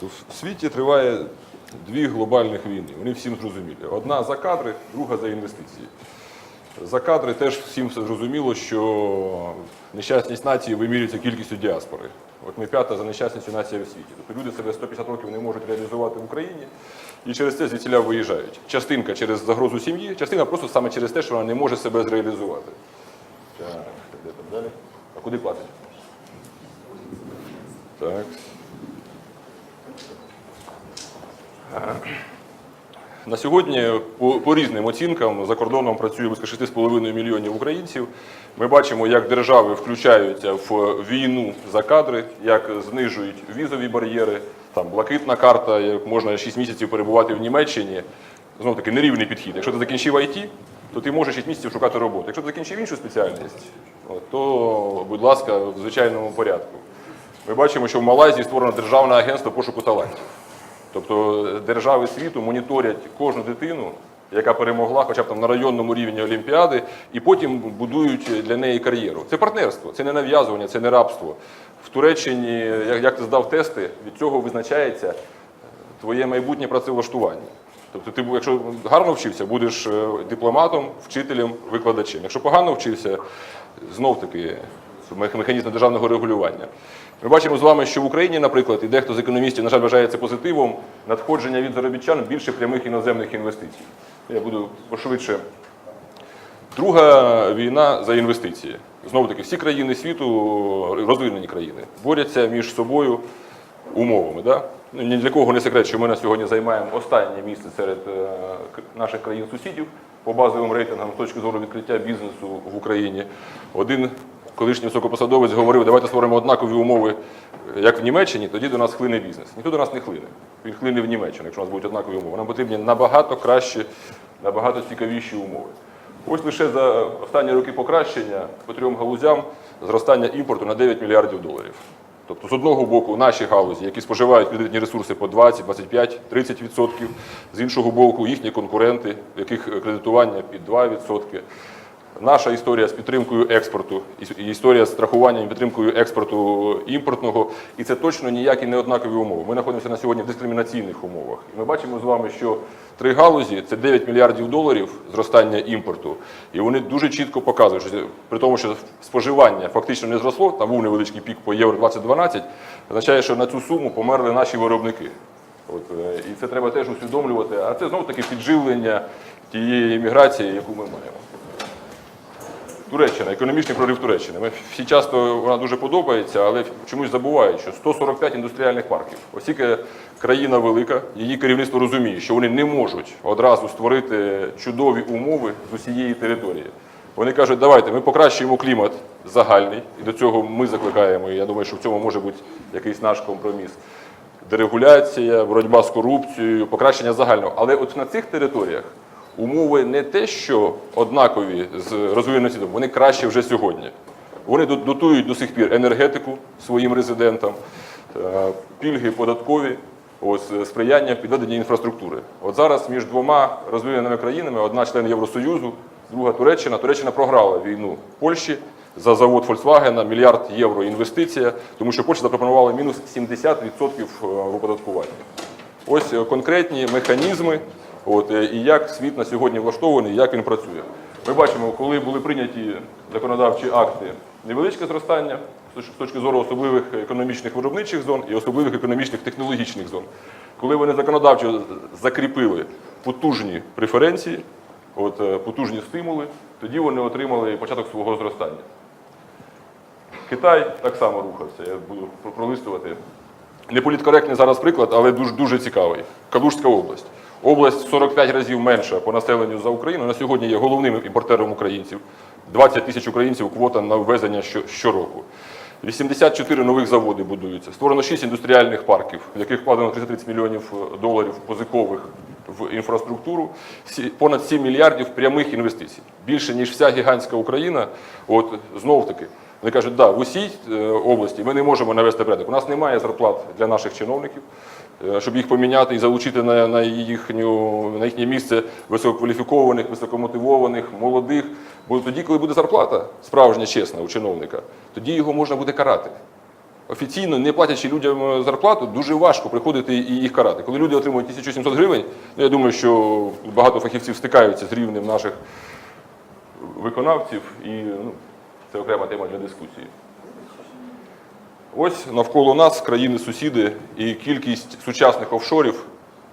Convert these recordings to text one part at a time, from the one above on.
Тобто в світі триває дві глобальних війни. Вони всім зрозумілі. Одна за кадри, друга за інвестиції. За кадри теж всім все зрозуміло, що нещасність нації вимірюється кількістю діаспори. От ми п'ята за нещасністю нація в світі. Тобто люди себе 150 років не можуть реалізувати в Україні і через це звідсіля виїжджають. Частинка через загрозу сім'ї, частина просто саме через те, що вона не може себе зреалізувати. Так, де там далі? А куди платить? Так. На сьогодні по, по різним оцінкам за кордоном працює близько 6,5 мільйонів українців. Ми бачимо, як держави включаються в війну за кадри, як знижують візові бар'єри. Там блакитна карта, як можна 6 місяців перебувати в Німеччині. Знов таки нерівний підхід. Якщо ти закінчив IT, то ти можеш 6 місяців шукати роботу. Якщо ти закінчив іншу спеціальність, то, будь ласка, в звичайному порядку. Ми бачимо, що в Малайзії створено державне агентство пошуку талантів. Тобто держави світу моніторять кожну дитину, яка перемогла, хоча б там на районному рівні Олімпіади, і потім будують для неї кар'єру. Це партнерство, це не нав'язування, це не рабство. В Туреччині, як, ти здав тести, від цього визначається е, твоє майбутнє працевлаштування. Тобто, ти, якщо гарно вчився, будеш е, дипломатом, вчителем, викладачем. Якщо погано вчився, знов таки мех- механізм державного регулювання. Ми бачимо з вами, що в Україні, наприклад, і дехто з економістів, на жаль, вважає це позитивом, надходження від заробітчан більше прямих іноземних інвестицій. Я буду пошвидше. Друга війна за інвестиції. Знову таки, всі країни світу, розвинені країни, борються між собою умовами. Да? Ну, ні для кого не секрет, що ми на сьогодні займаємо останнє місце серед е, наших країн-сусідів по базовим рейтингам з точки зору відкриття бізнесу в Україні. Один колишній високопосадовець говорив, давайте створимо однакові умови, як в Німеччині, тоді до нас хлине бізнес. Ніхто до нас не хлине. Він хлине в Німеччину, якщо у нас будуть однакові умови. Нам потрібні набагато кращі, набагато цікавіші умови. Ось лише за останні роки покращення по трьом галузям зростання імпорту на 9 мільярдів доларів. Тобто, з одного боку, наші галузі, які споживають кредитні ресурси по 20, 25, 30 відсотків, з іншого боку, їхні конкуренти, в яких кредитування під 2 відсотки. Наша історія з підтримкою експорту, історія з страхуванням і підтримкою експорту імпортного, і це точно ніякі не однакові умови. Ми знаходимося на сьогодні в дискримінаційних умовах. І ми бачимо з вами, що три галузі це 9 мільярдів доларів зростання імпорту, і вони дуже чітко показують, що при тому, що споживання фактично не зросло, там був невеличкий пік по євро 2012, означає, що на цю суму померли наші виробники. От, е, і це треба теж усвідомлювати. А це знову таки підживлення тієї міграції, яку ми маємо. Туреччина, економічний прорив Туреччини. Ми всі часто вона дуже подобається, але чомусь забувають, що 145 індустріальних парків. Оскільки країна велика, її керівництво розуміє, що вони не можуть одразу створити чудові умови з усієї території. Вони кажуть, давайте ми покращуємо клімат загальний, і до цього ми закликаємо. І я думаю, що в цьому може бути якийсь наш компроміс. Дерегуляція, боротьба з корупцією, покращення загального. Але от на цих територіях умови не те, що однакові з розвиненим світом, вони краще вже сьогодні. Вони дотують до сих пір енергетику своїм резидентам, е, пільги податкові, ось, е, сприяння підведення інфраструктури. От зараз між двома розвиненими країнами, одна член Євросоюзу, друга Туреччина. Туреччина програла війну Польщі за завод Volkswagen, мільярд євро інвестиція, тому що Польща запропонувала мінус 70% в оподаткуванні. Ось е, конкретні механізми, от, е, і як світ на сьогодні влаштований, як він працює. Ми бачимо, коли були прийняті законодавчі акти, невеличке зростання з точки зору особливих економічних виробничих зон і особливих економічних технологічних зон. Коли вони законодавчо закріпили потужні преференції, от, е, потужні стимули, тоді вони отримали початок свого зростання. Китай так само рухався. Я буду пролистувати. Не політкоректний зараз приклад, але дуже, дуже цікавий. Калужська область. Область 45 разів менша по населенню за Україну. На сьогодні є головним імпортером українців. 20 тисяч українців квота на ввезення що- щороку. 84 нових заводи будуються. Створено 6 індустріальних парків, в яких вкладено 330 мільйонів е, доларів позикових в інфраструктуру, понад 7 мільярдів прямих інвестицій. Більше, ніж вся гігантська Україна. От знов таки, вони кажуть, да, в усій е, області ми не можемо навести порядок. У нас немає зарплат для наших чиновників, щоб їх поміняти і залучити на, на, їхню, на їхнє місце висококваліфікованих, високомотивованих, молодих. Бо тоді, коли буде зарплата справжня, чесна у чиновника, тоді його можна буде карати. офіційно не платячи людям зарплату, дуже важко приходити і їх карати. Коли люди отримують 1700 гривень, ну я думаю, що багато фахівців стикаються з рівнем наших виконавців, і ну, це окрема тема для дискусії. Ось навколо нас країни-сусіди і кількість сучасних офшорів,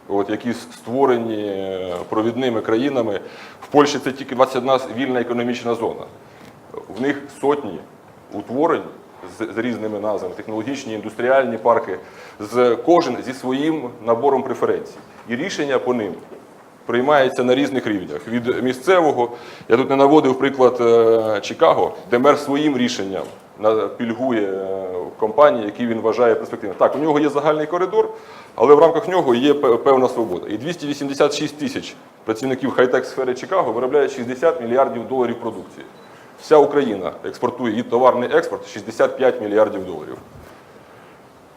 от, які створені е, провідними країнами. В Польщі це тільки 21 вільна економічна зона. В них сотні утворень з, з різними назвами, технологічні, індустріальні парки, з кожен зі своїм набором преференцій. І рішення по ним приймається на різних рівнях. Від місцевого, я тут не наводив приклад е, Чикаго, де мер своїм рішенням пільгує компанії, які він вважає перспективними. Так, у нього є загальний коридор, але в рамках нього є певна свобода. І 286 тисяч працівників хай-тек сфери Чикаго виробляють 60 мільярдів доларів продукції. Вся Україна експортує і товарний експорт 65 мільярдів доларів.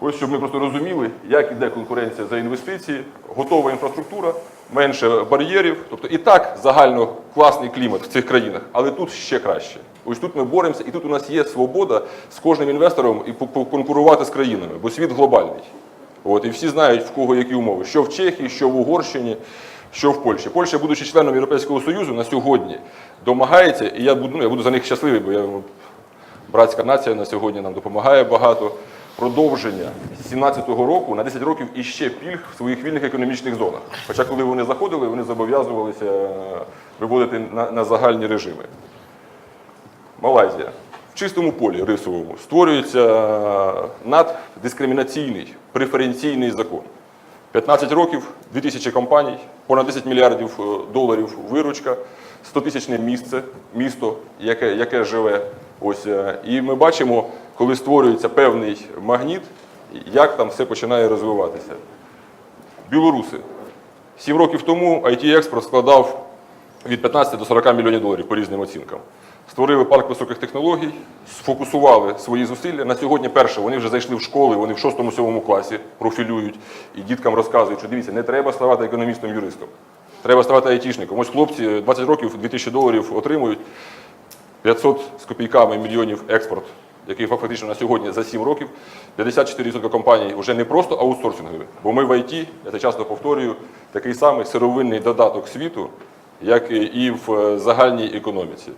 Ось щоб ми просто розуміли, як іде конкуренція за інвестиції, готова інфраструктура, менше бар'єрів. Тобто і так загально класний клімат в цих країнах, але тут ще краще. Ось тут ми боремося, і тут у нас є свобода з кожним інвестором і конкурувати з країнами, бо світ глобальний. От, і всі знають, в кого які умови, що в Чехії, що в Угорщині, що в Польщі. Польща, будучи членом Європейського Союзу, на сьогодні домагається, і я буду, ну, я буду за них щасливий, бо я братська нація на сьогодні нам допомагає багато. Продовження з 17-го року на 10 років іще пільг в своїх вільних економічних зонах. Хоча, коли вони заходили, вони зобов'язувалися е, виводити на, на загальні режими. Малайзія. В чистому полі рисовому створюється наддискримінаційний преференційний закон. 15 років, 2000 компаній, понад 10 мільярдів е, доларів виручка, 100 тисячне місце, місто, яке, яке живе. Ось, е, і ми бачимо, коли створюється певний магніт, як там все починає розвиватися. Білоруси. Сім років тому IT-експорт складав від 15 до 40 мільйонів доларів по різним оцінкам. Створили парк високих технологій, сфокусували свої зусилля. На сьогодні перше, вони вже зайшли в школи, вони в 6-7 класі профілюють і діткам розказують, що дивіться, не треба ставати економістом-юристом. Треба ставати айтішником. Ось хлопці 20 років 2000 доларів отримують, 500 з копійками мільйонів експорт, який фактично на сьогодні за 7 років 54% компаній вже не просто аутсорсингові, бо ми в ІТ, я це часто повторюю, такий самий сировинний додаток світу, як і- в е, загальній економіці.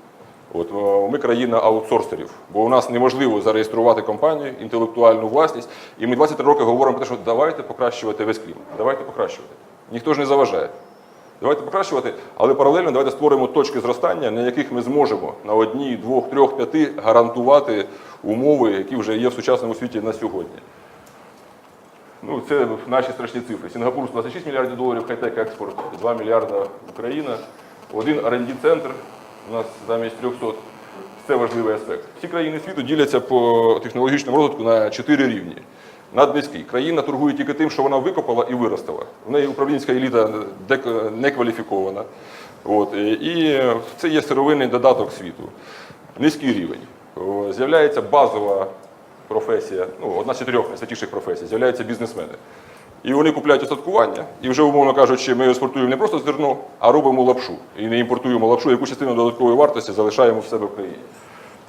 От е, ми країна аутсорсерів, бо у нас неможливо зареєструвати компанію, інтелектуальну власність, і ми 23 роки говоримо про те, що давайте покращувати весь клімат, давайте покращувати. Ніхто ж не заважає. Давайте покращувати, але паралельно давайте створимо точки зростання, на яких ми зможемо на одній, двох, трьох, п'яти гарантувати умови, які вже є в сучасному світі на сьогодні. Ну, це наші страшні цифри. Сінгапур 26 мільярдів доларів, хай-тек експорт, 2 мільярда Україна, один rd центр у нас замість 300. Це важливий аспект. Всі країни світу діляться по технологічному розвитку на чотири рівні. Наднизький. Країна торгує тільки тим, що вона викопала і виростила. В неї управлінська еліта не кваліфікована. От. І це є сировинний додаток світу. Низький рівень. О, З'являється базова професія, ну, одна з чотирьох найсвятіших професій, з'являються бізнесмени. І вони купляють остаткування, і вже, умовно кажучи, ми експортуємо не просто зерно, а робимо лапшу. І не імпортуємо лапшу, яку частину додаткової вартості залишаємо в себе в країні.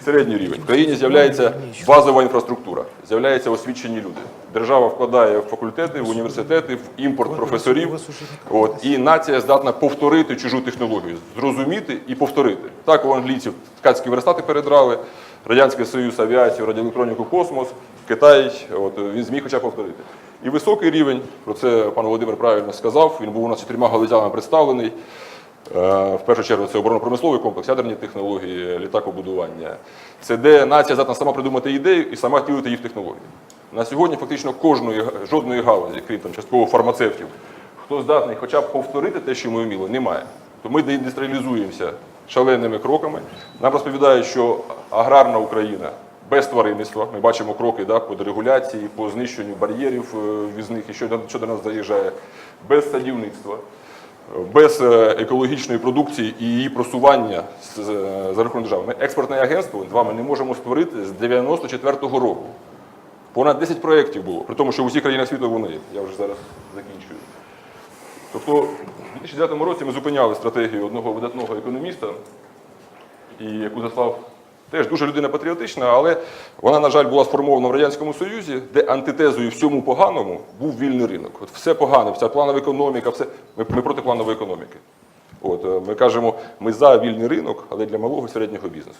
Середній рівень. В країні з'являється базова інфраструктура, з'являються освічені люди. Держава вкладає в факультети, в університети, в імпорт професорів. От, і нація здатна повторити чужу технологію, зрозуміти і повторити. Так у англійців ткацькі верстати передрали, Радянський Союз, авіацію, радіоелектроніку, космос, Китай, от, він зміг хоча б повторити. І високий рівень, про це пан Володимир правильно сказав, він був у нас чотирма галузями представлений. Е, В першу чергу це оборонно-промисловий комплекс, ядерні технології, літакобудування. Це де нація здатна сама придумати ідею і сама втілити її технології. На сьогодні фактично кожної жодної галузі, крім там частково фармацевтів, хто здатний хоча б повторити те, що ми вміли, немає. То ми деіндустріалізуємося шаленими кроками. Нам розповідають, що аграрна Україна без тваринництва. Ми бачимо кроки да, по дерегуляції, по знищенню бар'єрів е, візних і що, що до нас заїжджає, без садівництва без е, екологічної продукції і її просування з- за рахунок держави. Ми експортне агентство з вами не можемо створити з 94-го року. Понад 10 проєктів було, при тому, що в усіх країнах світу вони. Я вже зараз закінчую. Тобто, у 2009 році ми зупиняли стратегію одного видатного економіста, і яку заслав Теж дуже людина патріотична, але вона, на жаль, була сформована в Радянському Союзі, де антитезою всьому поганому був вільний ринок. От все погане, вся планова економіка, все ми, ми проти планової економіки. От е, ми кажемо, ми за вільний ринок, але для малого і середнього бізнесу.